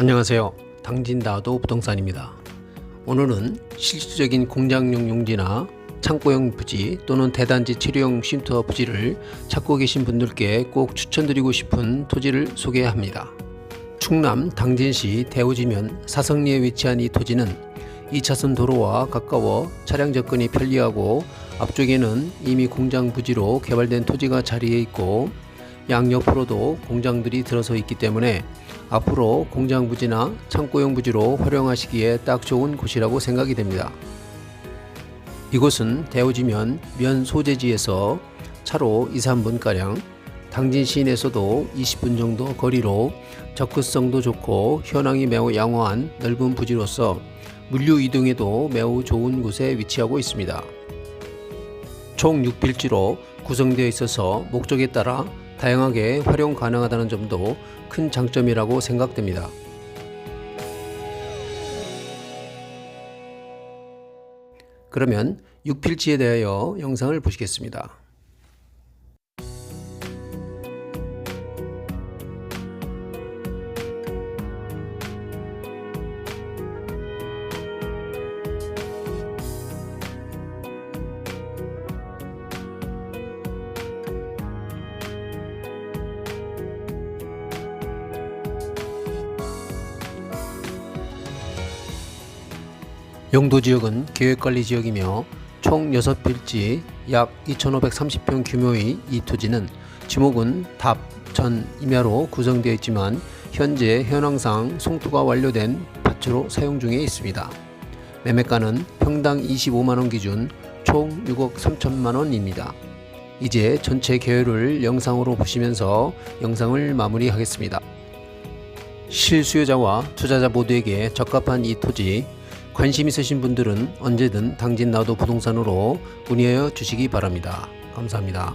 안녕하세요. 당진다도 부동산입니다. 오늘은 실질적인 공장용 용지나 창고용 부지 또는 대단지 치료용 쉼터 부지를 찾고 계신 분들께 꼭 추천드리고 싶은 토지를 소개합니다. 충남 당진시 대우지면 사성리에 위치한 이 토지는 2차선 도로와 가까워 차량 접근이 편리하고 앞쪽에는 이미 공장 부지로 개발된 토지가 자리해 있고 양옆으로도 공장들이 들어서 있기 때문에 앞으로 공장 부지나 창고용 부지로 활용하시기에 딱 좋은 곳이라고 생각이 됩니다. 이곳은 대우지면 면 소재지에서 차로 2, 3분가량 당진 시내에서도 20분 정도 거리로 접근성도 좋고 현황이 매우 양호한 넓은 부지로서 물류 이동에도 매우 좋은 곳에 위치하고 있습니다. 총 6필지로 구성되어 있어서 목적에 따라 다양하게 활용 가능하다는 점도 큰 장점이라고 생각됩니다. 그러면 6필지에 대하여 영상을 보시겠습니다. 용도 지역은 계획관리 지역이며 총 6필지 약 2,530평 규모의 이 토지는 지목은 답, 전, 임야로 구성되어 있지만 현재 현황상 송투가 완료된 밭으로 사용 중에 있습니다. 매매가는 평당 25만원 기준 총 6억 3천만원입니다. 이제 전체 계획을 영상으로 보시면서 영상을 마무리하겠습니다. 실수요자와 투자자 모두에게 적합한 이 토지 관심 있으신 분들은 언제든 당진 나도 부동산으로 문의하여 주시기 바랍니다. 감사합니다.